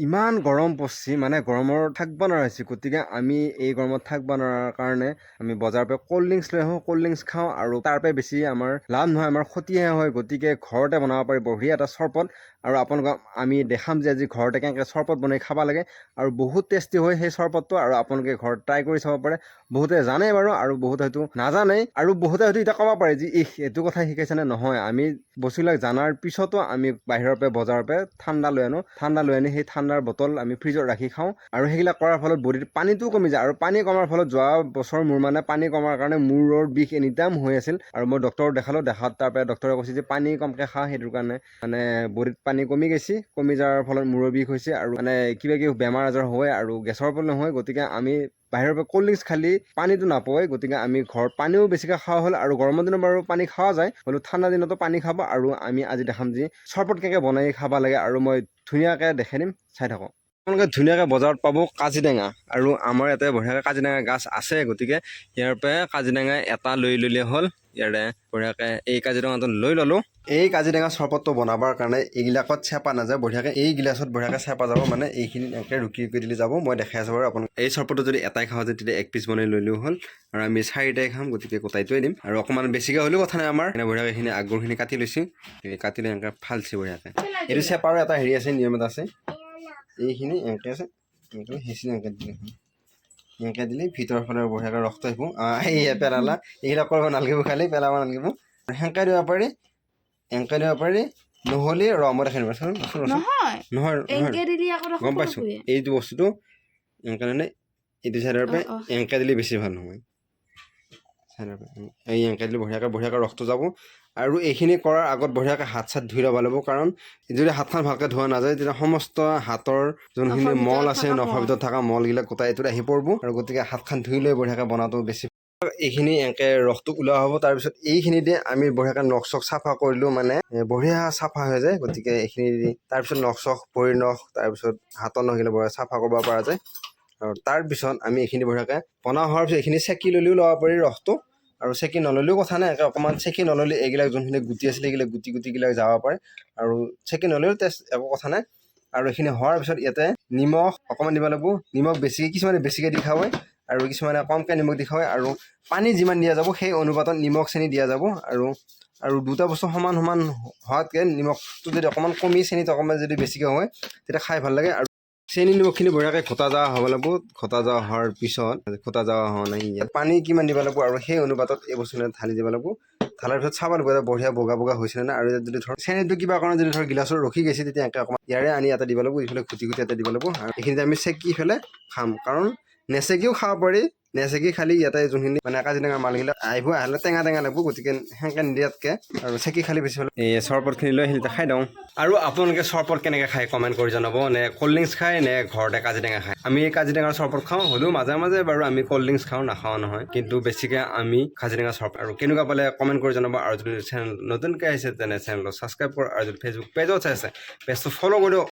ইমান গৰম পৰছি মানে গৰমৰ থাকিব নোৱাৰা হৈছি। গতিকে আমি এই গৰমত থাকিব নোৱাৰাৰ কাৰণে আমি বজাৰৰ পৰা ক'ল্ড ড্ৰিংকছ লৈ আহোঁ ক'ল্ড ড্ৰিংকছ খাওঁ আৰু তাৰ পৰা বেছি আমাৰ লাভ নহয় আমাৰ ক্ষতিহে হয়। গতিকে ঘৰতে বনাব পাৰি বঢ়িয়া এটা চৰবত আৰু আপোনালোকক আমি দেখাম যে আজি ঘৰতে কেনেকৈ চৰবত বনাই খাব লাগে। আৰু বহুত টেষ্টি হয় সেই চৰবতটো আৰু আপোনালোকে ঘৰত ট্ৰাই কৰি চাব পাৰে। বহুতে জানে বাৰু আৰু বহুতে হয়তো নাজানে। আৰু বহুতে হয়তো এতিয়া ক'ব পাৰে যে ইহ এইটো কথা শিকাইছেনে নহয় আমি বস্তুবিলাক জনাৰ পিছতো আমি বাহিৰৰ পৰা বজাৰৰ পৰা ঠাণ্ডা লৈ আনো। ঠাণ্ডা লৈ আনি সেই ঠাণ্ডাৰ বটল আমি ফ্ৰিজত ৰাখি খাওঁ আৰু সেইবিলাক কৰাৰ ফলত বডিত পানীটোও কমি যায় আৰু পানী কমাৰ ফলত যোৱা বছৰ মোৰ মানে পানী কমাৰ কাৰণে মূৰৰ বিষ এনিটাইম হৈ আছিল আৰু মই ডক্টৰক দেখালোঁ দেখাত তাৰ পৰা ডক্টৰে কৈছে যে পানী কমকৈ খা সেইটোৰ কাৰণে মানে বডিত পানী কমি গৈছে কমি যোৱাৰ ফলত মূৰৰ বিষ হৈছে আৰু মানে কিবা কিবি বেমাৰ আজাৰ হয় আৰু গেছৰ প্ৰব্লেম হয় গতিকে আমি বাহিৰৰ পৰা ক'ল্ড ড্ৰিংকছ খালি পানীটো নাপায় গতিকে আমি ঘৰত পানীও বেছিকৈ খোৱা হ'ল আৰু গৰমৰ দিনত বাৰু পানী খোৱা যায়, হ'লেও ঠাণ্ডা দিনতো পানী খাব আৰু আমি আজি দেখাম যে চৰবত কেনেকৈ বনাই খাব লাগে আৰু মই ধুনীয়াকৈ দেখাই দিম, চাই থাকক। আপোনালোকে ধুনীয়াকৈ বজাৰত পাব কাজিটেঙা আৰু আমাৰ ইয়াতে বঢ়িয়াকৈ কাজিটেঙা গাছ আছে, গতিকে ইয়াৰ পৰা কাজিটেঙা এটা লৈ ল'লে হ'ল। ইয়াৰে বঢ়িয়াকৈ এই কাজিটেঙাটো লৈ ল'লোঁ। এই কাজিটেঙা চৰবতটো বনাবৰ কাৰণে এইবিলাকত চেপা নাযায়, বঢ়িয়াকৈ এই গিলাচত বঢ়িয়াকৈ চেপা যাব মানে এইখিনি এনেকৈ ৰুকি ৰুকি দিলে যাব, মই দেখাই আছোঁ বাৰু আপোনাক এই চৰবতটো যদি এটাই খাওঁ যে তেতিয়া এক পিচ বনাই ল'লেও হ'ল আৰু আমি চাৰিটাই খাম, গতিকে গোটাইটোৱে দিম। আৰু অকণমান বেছিকৈ হ'লেও কথা নাই আমাৰ। এনে বঢ়িয়াকৈ এইখিনি আগৰখিনি কাটি লৈছোঁ। কাটি লৈ এনেকৈ ফালছি বঢ়িয়াকৈ। এইটো চেপাৰো এটা হেৰি আছে, নিয়ম এটা আছে। এইখিনি এনেকৈ আছে সেইখিনি এনেকৈ দিলে এনেকৈ দিলে ভিতৰৰ ফালে বঢ়িয়াকৈ ৰসটো আহিব আহ, এই পেলালা। এইবিলাক কৰিব নালাগিব খালি পেলাব নালাগিব। সেনেকৈ দিব পাৰি এনেকৈ দিব পাৰি নহ'লে ৰ মই দেখাই দিম নহয় নহয় নহয়। গম পাইছোঁ। এইটো বস্তুটো এনেকৈ মানে এইটো চাইডৰ পৰা। এনেকৈ দিলে বেছি ভালো হয় চাইডৰ পৰা। এই এনেকৈ দিলে বঢ়িয়াকৈ বঢ়িয়াকৈ ৰসটো যাব। আৰু এইখিনি কৰাৰ আগত বঢ়িয়াকৈ হাত চাত ধুই ল'ব লাগিব কাৰণ যদি হাতখন ভালকৈ ধোৱা নাযায় তেতিয়া সমস্ত হাতৰ যোনখিনি মল আছে নখৰ। ভিতৰত থকা মলবিলাক গোটাই এইটোত আহি পৰিব আৰু গতিকে হাতখন ধুই লৈ বঢ়িয়াকৈ বনাটো বেছি এইখিনি এনেকৈ ৰসটো ওলোৱা হ'ব তাৰপিছত এইখিনি দি আমি বঢ়িয়াকৈ নখ চখ চাফা কৰিলেও মানে বঢ়িয়া চাফা হৈ যায় গতিকে এইখিনি দি তাৰপিছত নখ চখ ভৰিৰ নখ তাৰপিছত হাতৰ নখবিলাক বঢ়িয়া চাফা কৰিব পৰা যায়। আৰু তাৰপিছত আমি এইখিনি বঢ়িয়াকৈ বনোৱা হোৱাৰ পিছত এইখিনি চেকি ল'লেও ল'ব পাৰি ৰসটো। আৰু চেকি নল'লেও কথা নাই একে অকণমান চেকি নল'লে এইবিলাক যোনখিনি গুটি আছিলে এইবিলাক গুটি গুটিবিলাক যাব পাৰে। আৰু চেকি নল'লেও টেষ্ট একো কথা নাই। আৰু এইখিনি হোৱাৰ পিছত ইয়াতে নিমখ অকণমান দিব লাগিব। নিমখ বেছিকৈ কিছুমানে বেছিকৈ দি খায় আৰু কিছুমানে কমকৈ নিমখ দি খায়। আৰু পানী যিমান দিয়া যাব সেই অনুপাতত নিমখ চেনি দিয়া যাব। আৰু আৰু দুটা বস্তু সমান সমান হোৱাতকৈ নিমখটো যদি অকণমান কমি চেনিটো অকণমান যদি বেছিকৈ হয় তেতিয়া খাই ভাল লাগে। আৰু চেনি নিমখখিনি বঢ়িয়াকৈ ঘটা যোৱা হ'ব লাগিব। ঘটা যোৱা হোৱাৰ পিছত ঘটা যোৱা হোৱা নাই পানী কিমান দিব লাগিব আৰু সেই অনুপাতত এই বস্তুখিনি ঢালি দিব লাগিব। ঢালাৰ পিছত চাব লাগিব এটা বঢ়িয়া বগা বগা হৈছেনে নাই। আৰু যদি ধৰ, চেনিটো কিবা কাৰণে যদি ধৰ গিলাচৰ ৰখি গৈছে, তেতিয়া একে অকণমান ইয়াৰে আনি এটা দিব লাগিব। ইফালে খুটি খুটি এটা দিব লাগিব। আৰু এইখিনিতে আমি চেকি পেলাই খাম। কাৰণ নেচেকিও খাব পাৰি। নেচেকি খালি ইয়াতে যোনখিনি মানে কাজিৰঙা মালবিলাক আহিব আহিলে টেঙা টেঙা লাগিব গতিকে সেনেকৈ নিদিয়াতকৈ আৰু চেকি খালি বেছি ভালো এই চৰবতখিনি লৈ আহিলে খাই দিওঁ। আৰু আপোনালোকে চৰবত কেনেকৈ খায় কমেণ্ট কৰি জনাব নে ক'ল্ড ড্ৰিংকছ খায় নে ঘৰতে কাজিটেঙা খায়? আমি কাজিটেঙাৰ চৰবত খাওঁ হ'লেও মাজে মাজে বাৰু আমি ক'ল্ড ড্ৰিংকছ খাওঁ নাখাওঁ নহয়। কিন্তু বেছিকৈ আমি কাজিটেঙা চৰবত আৰু কেনেকুৱা পালে কমেণ্ট কৰি জনাব। আৰু যদি চেনেল নতুনকৈ আহিছে তেনে চেনেলটো ছাবস্ক্ৰাইব কৰক আৰু যদি ফেচবুক পেজত চাই আছে পেজটো ফ'ল' কৰি দিয়ক।